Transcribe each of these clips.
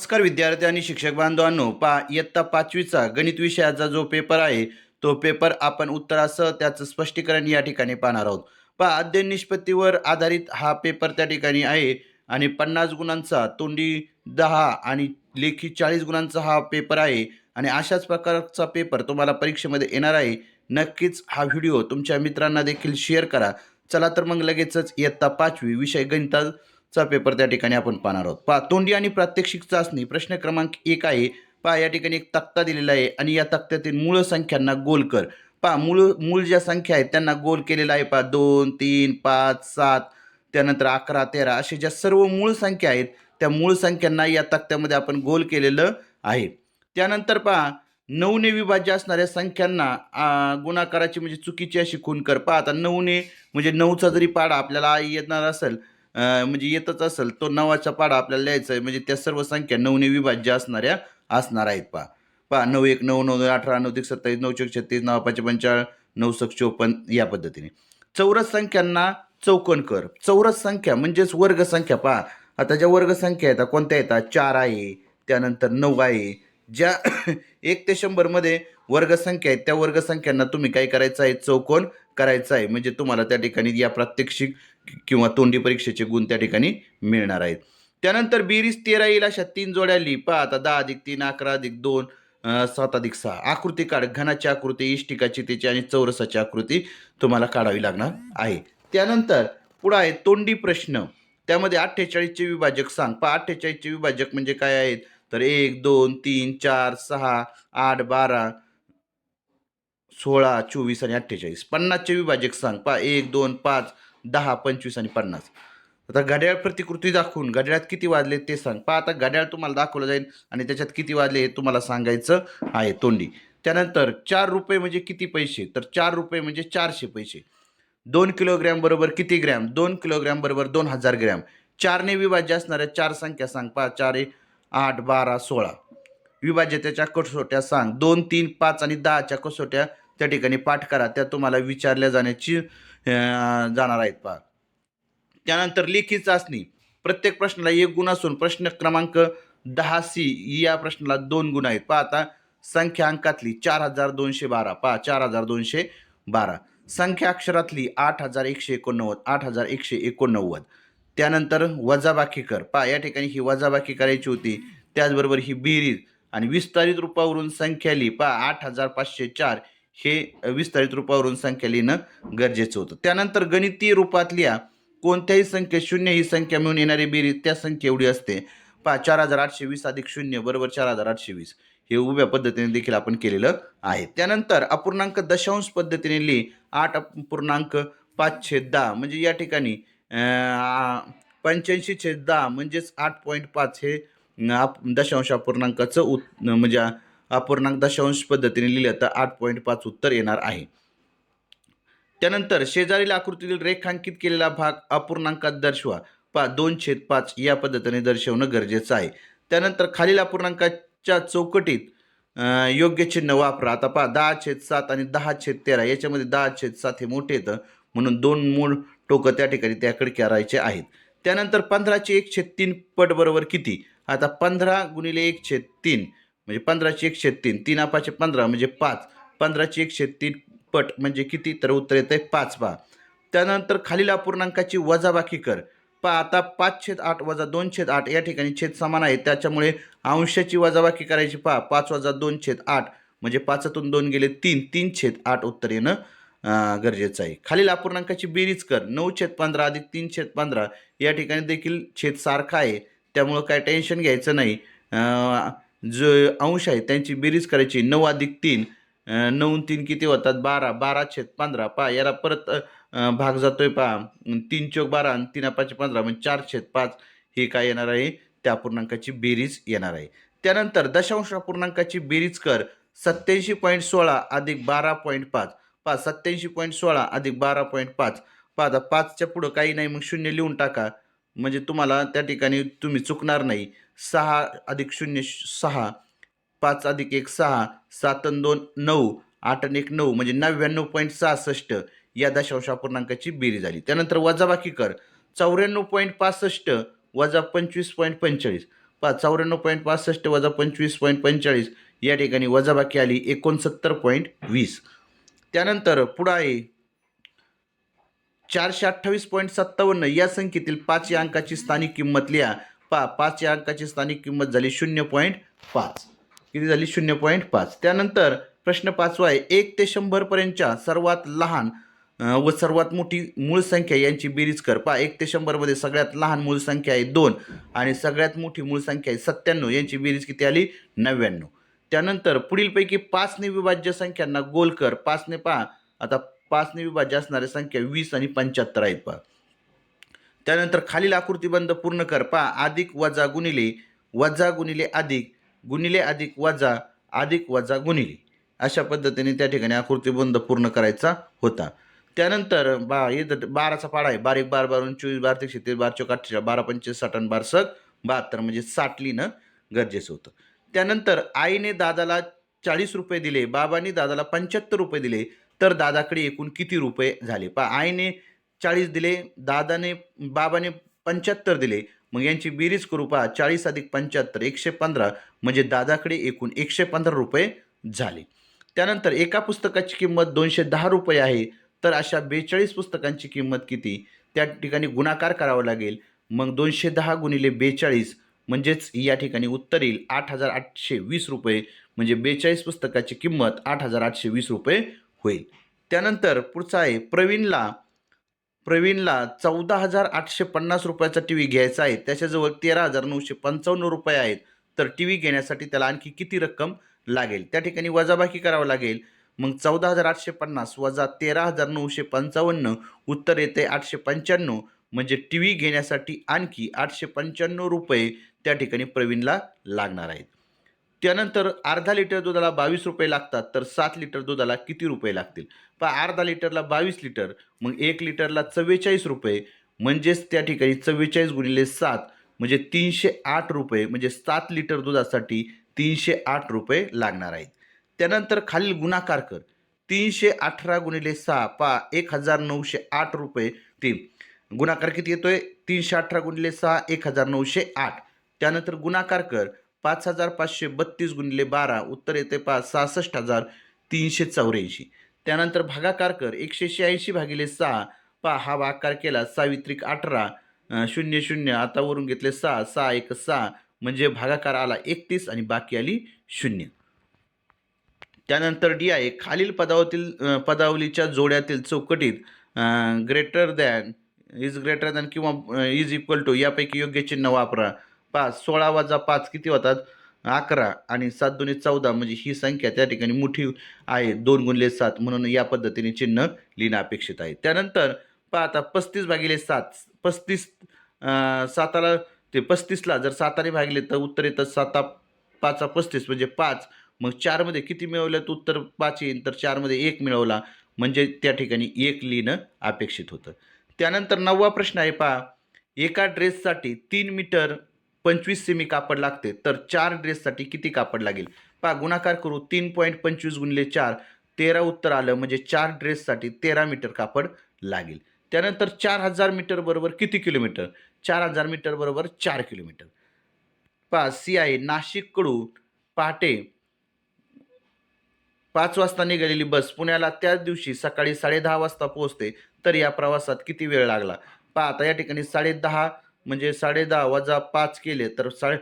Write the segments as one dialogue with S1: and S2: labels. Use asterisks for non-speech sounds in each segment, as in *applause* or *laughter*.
S1: नमस्कार विद्यार्थी आणि शिक्षक बांधवांनो पा इयत्ता पाचवीचा गणित विषयाचा जो पेपर आहे तो पेपर आपण उत्तरासह त्याचं स्पष्टीकरण या ठिकाणी पाहणार आहोत. पा अध्ययन निष्पत्तीवर आधारित हा पेपर त्या ठिकाणी आहे आणि पन्नास गुणांचा तोंडी दहा आणि लेखी चाळीस गुणांचा हा पेपर आहे आणि अशाच प्रकारचा पेपर तुम्हाला परीक्षेमध्ये येणार आहे. नक्कीच हा व्हिडिओ तुमच्या मित्रांना देखील शेअर करा. चला तर मग लगेचच इयत्ता पाचवी विषय गणिता चा पेपर त्या ठिकाणी आपण पाहणार आहोत. पहा तोंडी आणि प्रात्यक्षिक चाचणी प्रश्न क्रमांक एक आहे. पहा या ठिकाणी एक तक्ता दिलेला आहे आणि या तक्त्यातील मूळ संख्यांना गोल कर. पहा मूळ मूळ ज्या संख्या आहेत त्यांना गोल केलेला आहे. पहा दोन तीन पाच सात त्यानंतर अकरा तेरा असे ज्या सर्व मूळ संख्या आहेत त्या मूळ संख्यांना या तक्त्यामध्ये आपण गोल केलेलं आहे. त्यानंतर पहा नऊने विभाज्य असणाऱ्या संख्यांना गुणाकाराची म्हणजे चुकीची अशी खून कर. पहा आता नऊने म्हणजे नऊचा जरी पाडा आपल्याला येणार असेल म्हणजे येतच असेल तो नवाचा पाडा आपल्याला लिहायचा आहे. म्हणजे त्या सर्व संख्या नऊने विभाज्य असणाऱ्या असणार आहेत पहा. पहा नऊ एक नऊ नऊ अठरा नऊ एक सत्तावीस नऊ चौक छत्तीस नऊ पाचशे पंचाळ नऊ सक चोपन्न या पद्धतीने. चौरस संख्यांना चौकोन कर. चौरस संख्या म्हणजेच वर्गसंख्या पहा. आता ज्या वर्गसंख्या आहेत येतात कोणत्या येतात चार आहे त्यानंतर नऊ आहे. ज्या *coughs* एक ते शंभरमध्ये वर्गसंख्या आहेत त्या वर्गसंख्यांना तुम्ही काय करायचं आहे चौकोन करायचं आहे म्हणजे तुम्हाला त्या ठिकाणी या प्रात्यक्षिक किंवा तोंडी परीक्षेचे गुण त्या ठिकाणी मिळणार आहेत. त्यानंतर बेरीज तेरा येईल अशा तीन जोड्या लिपा पहा आता दहा अधिक तीन अकरा अधिक दोन सात अधिक सहा. आकृती काढ. घनाची आकृती इष्टिकाची त्याची आणि चौरसाची आकृती तुम्हाला काढावी लागणार आहे. त्यानंतर पुढं आहे तोंडी प्रश्न. त्यामध्ये अठ्ठेचाळीसचे विभाजक सांग. पहा अठ्ठेचाळीसचे विभाजक म्हणजे काय आहेत? तर एक दोन तीन चार सहा आठ बारा सोळा चोवीस आणि अठ्ठेचाळीस. पन्नासचे विभाजक सांग. पहा एक दोन पाच दहा पंचवीस आणि पन्नास. आता घड्याळ प्रतिकृती दाखवून घड्याळात किती वाजले ते सांग. पहा आता घड्याळ तुम्हाला दाखवलं जाईल आणि त्याच्यात किती वाजले हे तुम्हाला सांगायचं आहे तोंडी. त्यानंतर चार रुपये म्हणजे किती पैसे? तर चार रुपये म्हणजे चारशे पैसे. दोन किलोग्रॅम बरोबर किती ग्रॅम? दोन किलोग्रॅम बरोबर दोन हजार ग्रॅम. चारने विभाज्य असणाऱ्या चार संख्या सांग. पहा चार एक आठ बारा सोळा. विभाज्य त्याच्या कसोट्या सांग. दोन तीन पाच आणि दहाच्या कसोट्या त्या ठिकाणी पाठ करा त्या तुम्हाला विचारल्या जाण्याची जाणार आहेत पहा. त्यानंतर लेखी चाचणी. प्रत्येक प्रश्नाला एक गुण असून प्रश्न क्रमांक दहा सी या प्रश्नाला दोन गुण आहेत. पहा आता संख्या अंकातली चार हजार दोनशे बारा. पहा चार हजार दोनशे बारा. संख्या अक्षरातली आठ हजार एकशे एकोणनव्वद आठ हजार एकशे एकोणनव्वद. त्यानंतर वजाबाकी कर. पहा या ठिकाणी ही वजाबाकी करायची होती. त्याचबरोबर ही बेरीज आणि विस्तारित रूपावरून संख्या लिही पहा आठ हजार पाचशे चार. हे विस्तारित रूपावरून संख्या लिहिणं गरजेचं होतं. त्यानंतर गणितीय रूपातल्या कोणत्याही संख्येत शून्य ही संख्या मिळून येणारी बेरीज त्या संख्या एवढी असते. पहा चार हजार आठशे वीस अधिक शून्य बरोबर चार हजार आठशे वीस. हे उभ्या पद्धतीने देखील आपण केलेलं आहे. त्यानंतर अपूर्णांक दशांश पद्धतीने लिही. आठ अपूर्णांक पाच छेद दहा. म्हणजे या ठिकाणी पंच्याऐंशी छेद दहा म्हणजेच आठ पॉईंट पाच हे दशांश अपूर्णांकाचं उत् म्हणजे अपूर्णांक दशांश पद्धतीने लिहिलं तर आठ पॉईंट पाच उत्तर येणार आहे. त्यानंतर शेजारील आकृतीतील रेखांकित केलेला भाग अपूर्णांकात दर्शवा. पा दोन छेद पाच या पद्धतीने दर्शवणं गरजेचं आहे. त्यानंतर खालील अपूर्णांकाच्या चौकटीत योग्य चिन्ह वापरा. आता पहा दहा छेद सात आणि दहा छेद तेरा याच्यामध्ये दहा छेद सात हे मोठे येतं म्हणून दोन मूळ टोकं त्या ठिकाणी त्याकडे करायचे आहेत. त्यानंतर पंधराचे एक छेद तीन पट बरोबर किती? आता पंधरा गुणिले एक छेद तीन म्हणजे पंधराचे एकशे तीन तीन अपाचे पंधरा म्हणजे पाच. पंधराचे एकशे तीन पट म्हणजे किती? तर उत्तर येतं आहे पाच पहा. त्यानंतर खालील अपूर्णांकाची वजाबाकी कर. पहा आता पाच छेद आठ वजा दोन छेद आठ या ठिकाणी छेद समान आहे. त्याच्यामुळे अंशाची वजाबाकी करायची पहा. पाच वजा दोन छेद आठ म्हणजे पाचातून दोन गेले तीन. तीन छेद आठ उत्तर येणं गरजेचं आहे. खालील अपूर्णांकाची बेरीज कर. नऊ छेद पंधरा अधिक तीन छेद पंधरा या ठिकाणी देखील छेद सारखा आहे. त्यामुळं काय टेन्शन घ्यायचं नाही. जो अंश आहे त्यांची बेरीज करायची. नऊ अधिक तीन नऊ तीन किती होतात? बारा. बारा छेद पंधरा. पहा याला परत भाग जातोय पहा. तीन चौक बारा आणि तीन पाचशे पंधरा म्हणजे चार छेद पाच. हे काय येणार आहे? त्या पूर्णांकाची बेरीज येणार आहे. त्यानंतर दशांश पूर्णांकाची बेरीज कर. सत्याऐंशी पॉईंट सोळा अधिक बारा पॉईंट पाच. पाच सत्याऐंशी पॉईंट सोळा अधिक बारा पॉईंट पाच. पहा आता पाचच्या पुढं काही नाही मग शून्य लिहून टाका. म्हणजे तुम्हाला त्या ठिकाणी तुम्ही चुकणार नाही. सहा अधिक शून्य सहा पाच अधिक एक सहा सात दोन नऊ आठ आणि एक नऊ म्हणजे नव्याण्णव पॉईंट सहासष्ट या दशांश अपूर्णांकाची बेरीज झाली. त्यानंतर वजाबाकी कर. चौऱ्याण्णव पॉईंट पासष्ट वजा पंचवीस पॉईंट पंचेचाळीस. पा चौऱ्याण्णव पॉईंट पासष्ट वजा पंचवीस पॉईंट पंचेचाळीस या ठिकाणी वजाबाकी आली एकोणसत्तर पॉईंट वीस. त्यानंतर पुढं आहे चारशे अठ्ठावीस पॉईंट सत्तावन्न. या संख्येतील पाच या अंकाची स्थानिक किंमत लिहा. पा पाच या अंकाची स्थानिक किंमत झाली शून्य पॉईंट पाच. किती झाली? शून्य पॉईंट पाच. त्यानंतर प्रश्न पाचवा आहे एक ते शंभरपर्यंतच्या सर्वात लहान व सर्वात मोठी मूळ संख्या यांची बेरीज कर. पहा एक ते शंभरमध्ये सगळ्यात लहान मूळ संख्या आहे दोन आणि सगळ्यात मोठी मूळ संख्या आहे सत्त्याण्णव. यांची बेरीज किती आली? नव्याण्णव. त्यानंतर पुढीलपैकी पाचने विभाज्य संख्यांना गोल कर. पाचने पहा आता पाचने विभाज्य असणाऱ्या संख्या वीस आणि पंच्याहत्तर आहेत पहा. त्यानंतर खालील आकृतीबंध पूर्ण कर. पहा अधिक वजा गुणिले वजा गुणिले अधिक गुणिले अधिक वजा अधिक वजा गुणिले. अशा पद्धतीने त्या ठिकाणी आकृतीबंध पूर्ण करायचा होता. त्यानंतर बा इथं बाराचा पाडा आहे. बारीक बार बारून चोवीस बार तीस छत्तीस बार चौक अठ्ठेचाळीस बारा पंचवीस साठ आणि बार बहात्तर म्हणजे साठ लिहिणं गरजेचं होतं. त्यानंतर आईने दादाला चाळीस रुपये दिले बाबांनी दादाला पंच्याहत्तर रुपये दिले तर दादाकडे एकूण किती रुपये झाले? पा आईने चाळीस दिले दादाने बाबाने पंच्याहत्तर दिले. मग यांची बेरीज करू पहा चाळीस अधिक पंच्याहत्तर एकशे पंधरा म्हणजे दादाकडे एकूण एकशे पंधरा रुपये झाले. त्यानंतर एका पुस्तकाची किंमत दोनशे दहा रुपये आहे. तर अशा बेचाळीस पुस्तकांची किंमत किती? त्या ठिकाणी गुणाकार करावा लागेल. मग दोनशे दहा गुणिले बेचाळीस म्हणजेच या ठिकाणी उत्तर येईल आठ हजार आठशे वीस रुपये. म्हणजे बेचाळीस पुस्तकाची किंमत आठ हजार आठशे वीस रुपये होईल. त्यानंतर पुढचा आहे प्रवीणला प्रवीणला चौदा हजार आठशे पन्नास रुपयाचा टी व्ही घ्यायचा आहे. त्याच्याजवळ तेरा हजार नऊशे पंचावन्न रुपये आहेत. तर टी व्ही घेण्यासाठी त्याला आणखी किती रक्कम लागेल? त्या ठिकाणी वजाबाकी करावं लागेल. मग चौदा हजार आठशे पन्नास वजा तेरा हजार नऊशे पंचावन्न उत्तर येते आठशे पंच्याण्णव. म्हणजे टी व्ही घेण्यासाठी आणखी आठशे पंच्याण्णव रुपये त्या ठिकाणी प्रवीणला लागणार आहेत. त्यानंतर अर्धा लिटर दुधाला बावीस रुपये लागतात तर सात लिटर दुधाला किती रुपये लागतील? पहा अर्धा लिटरला बावीस लिटर मग एक लिटरला चव्वेचाळीस रुपये म्हणजेच त्या ठिकाणी चव्वेचाळीस गुणिले सात म्हणजे तीनशे आठ रुपये म्हणजे सात लिटर दुधासाठी तीनशे आठ रुपये लागणार आहेत. त्यानंतर खालील गुणाकार कर. तीनशे अठरा गुणिले सहा पा एक हजार नऊशे आठ रुपये ते गुणाकार किती येतोय? तीनशे अठरा गुणिले सहा एक हजार नऊशे आठ. त्यानंतर गुणाकार कर. पाच हजार पाचशे बत्तीस गुणिले बारा उत्तर येते पाच सहासष्ट हजार तीनशे चौऱ्याऐंशी. त्यानंतर भागाकार कर एकशे शहाऐंशी भागिले सहा पा हा भागाकार केला सावित्रिक अठरा शून्य शून्य आता वरून घेतले सहा सहा एक सहा म्हणजे भागाकार आला एकतीस आणि बाकी आली शून्य. त्यानंतर डी आहे खालील पदावतील पदावलीच्या जोड्यातील चौकटीत greater than is greater than किंवा इज इक्वल टू यापैकी योग्य चिन्ह वापरा. पाच सोळा वजा पाच किती होतात? अकरा आणि सात दोन्ही चौदा म्हणजे ही संख्या त्या ठिकाणी मोठी आहे. दोन गुणले सात म्हणून या पद्धतीने चिन्ह लिहिणं अपेक्षित आहे. त्यानंतर पहा आता पस्तीस भागिले सात पस्तीस साताला ते पस्तीसला जर साताने भागले तर उत्तर येतं साता पाचा पस्तीस म्हणजे पाच. मग चारमध्ये किती मिळवलं तर उत्तर पाच येईल तर चारमध्ये एक मिळवला. म्हणजे त्या ठिकाणी एक लिहिणं अपेक्षित होतं. त्यानंतर नववा प्रश्न आहे पहा. एका ड्रेससाठी तीन मीटर पंचवीस सेमी कापड लागते तर चार ड्रेससाठी किती कापड लागेल? पहा गुणाकार करू तीन पॉईंट पंचवीस गुणिले चार तेरा उत्तर आलं म्हणजे चार ड्रेससाठी तेरा मीटर कापड लागेल. त्यानंतर चार हजार मीटर बरोबर किती किलोमीटर चार हजार मीटर बरोबर चार किलोमीटर पहा सी आहे नाशिककडून पहाटे पाच वाजता निघालेली बस पुण्याला त्याच दिवशी सकाळी साडेदहा वाजता पोहोचते तर या प्रवासात किती वेळ लागला? पहा आता या ठिकाणी साडेदहा म्हणजे साडेदहा वजा पाच केले तर साडे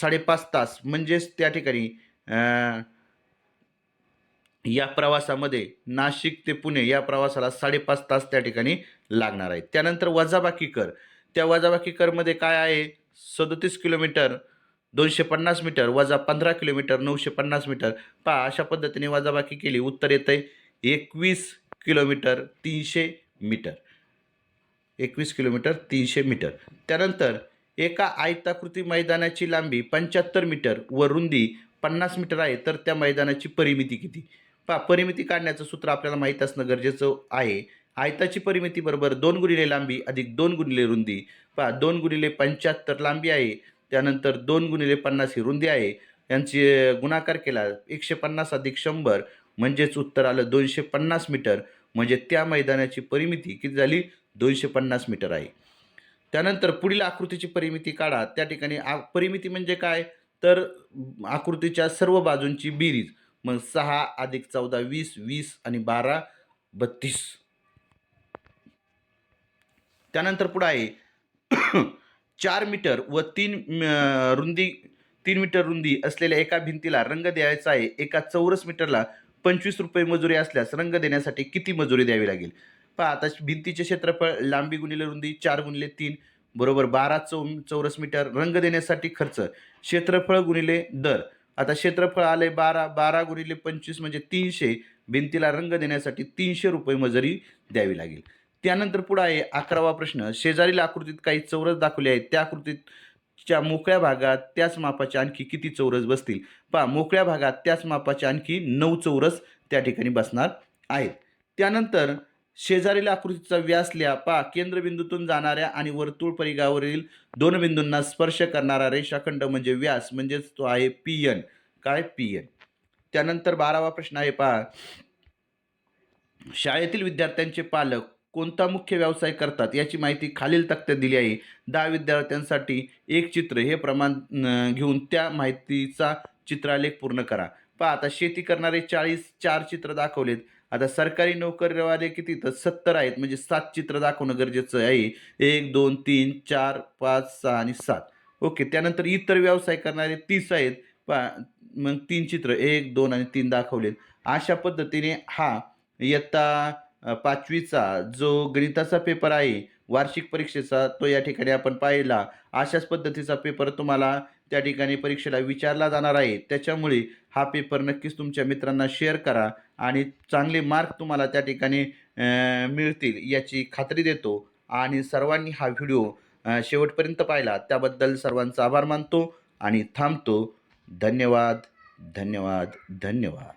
S1: साडेपाच तास. म्हणजेच त्या ठिकाणी या प्रवासामध्ये नाशिक ते पुणे या प्रवासाला साडेपाच तास त्या ठिकाणी लागणार आहेत. त्यानंतर वजाबाकी कर. त्या वजाबाकी करमध्ये काय आहे? सदोतीस किलोमीटर दोनशे पन्नास मीटर वजा पंधरा किलोमीटर नऊशे पन्नास मीटर. पहा अशा पद्धतीने वजाबाकी केली. उत्तर येतं आहे एकवीस किलोमीटर तीनशे मीटर. एकवीस किलोमीटर तीनशे मीटर. त्यानंतर एका आयताकृती मैदानाची लांबी पंच्याहत्तर मीटर व रुंदी पन्नास मीटर आहे तर त्या मैदानाची परिमिती किती? पहा परिमिती काढण्याचं सूत्र आपल्याला माहीत असणं गरजेचं आहे. आयताची परिमिती बरोबर दोन गुणिले लांबी अधिक दोन गुणिले रुंदी. पहा दोन गुणिले पंच्याहत्तर लांबी आहे त्यानंतर दोन गुणिले पन्नास ही रुंदी आहे. यांची गुणाकार केला एकशे पन्नास अधिक शंभर म्हणजेच उत्तर आलं दोनशे पन्नास मीटर. म्हणजे त्या मैदानाची परिमिती किती झाली? दोनशे पन्नास मीटर आहे. त्यानंतर पुढील आकृतीची परिमिती काढा. त्या ठिकाणी आ परिमिती म्हणजे काय? तर आकृतीच्या सर्व बाजूंची बेरीज. मग सहा अधिक चौदा वीस वीस आणि बारा बत्तीस. त्यानंतर पुढं आहे. *coughs* चार मीटर व तीन रुंदी तीन मीटर रुंदी असलेल्या एका भिंतीला रंग द्यायचा आहे. एका चौरस मीटरला पंचवीस रुपये मजुरी असल्यास रंग देण्यासाठी किती मजुरी द्यावी लागेल? पहा आता भिंतीचे क्षेत्रफळ लांबी गुणिले रुंदी चार गुणिले तीन बरोबर बारा चौ चौरस मीटर रंग देण्यासाठी खर्च. क्षेत्रफळ गुणिले दर. आता क्षेत्रफळ आले बारा बारा गुणिले पंचवीस म्हणजे तीनशे. भिंतीला रंग देण्यासाठी तीनशे रुपये मजुरी द्यावी लागेल. त्यानंतर पुढे आहे अकरावा प्रश्न. शेजारील आकृतीत काही चौरस दाखवले आहेत. त्या आकृतीच्या मोकळ्या भागात त्याच मापाचे आणखी किती चौरस बसतील? पहा मोकळ्या भागात त्याच मापाचे आणखी नऊ चौरस त्या ठिकाणी बसणार आहेत. त्यानंतर शेजारील आकृतीचा व्यास लिहा पा केंद्रबिंदूतून जाणाऱ्या आणि वर्तुळ परिघावरील दोन बिंदूंना स्पर्श करणारा रेषाखंड म्हणजे व्यास म्हणजेच तो आहे पी एन काय पी एन त्यानंतर बारावा प्रश्न आहे पहा. शाळेतील विद्यार्थ्यांचे पालक कोणता मुख्य व्यवसाय करतात? याची माहिती खालील तक्त्यात दिली आहे. दहा विद्यार्थ्यांसाठी एक चित्र हे प्रमाण घेऊन त्या माहितीचा चित्रालेख पूर्ण करा. पहा आता शेती करणारे चाळीस चार चित्र दाखवलेत. आता सरकारी नोकरीवाले किती तर सत्तर आहेत म्हणजे सात चित्र दाखवणं गरजेचं आहे एक दोन तीन चार पाच सहा आणि सात. ओके त्यानंतर इतर व्यवसाय करणारे तीस आहेत. पा मग तीन चित्र एक दोन आणि तीन दाखवलेत. अशा पद्धतीने हा इयत्ता पाचवीचा जो गणिताचा पेपर आहे वार्षिक परीक्षेचा तो या ठिकाणी आपण पाहिला. अशाच पद्धतीचा पेपर तुम्हाला त्या ठिकाणी परीक्षेला विचारला जाणार आहे. त्याच्यामुळे हा पेपर नक्कीच तुमच्या मित्रांना शेअर करा आणि चांगले मार्क तुम्हाला त्या ठिकाणी मिळतील याची खात्री देतो. आणि सर्वांनी हा व्हिडिओ शेवटपर्यंत पाहिला. त्याबद्दल सर्वांचा आभार मानतो आणि थांबतो. धन्यवाद धन्यवाद धन्यवाद.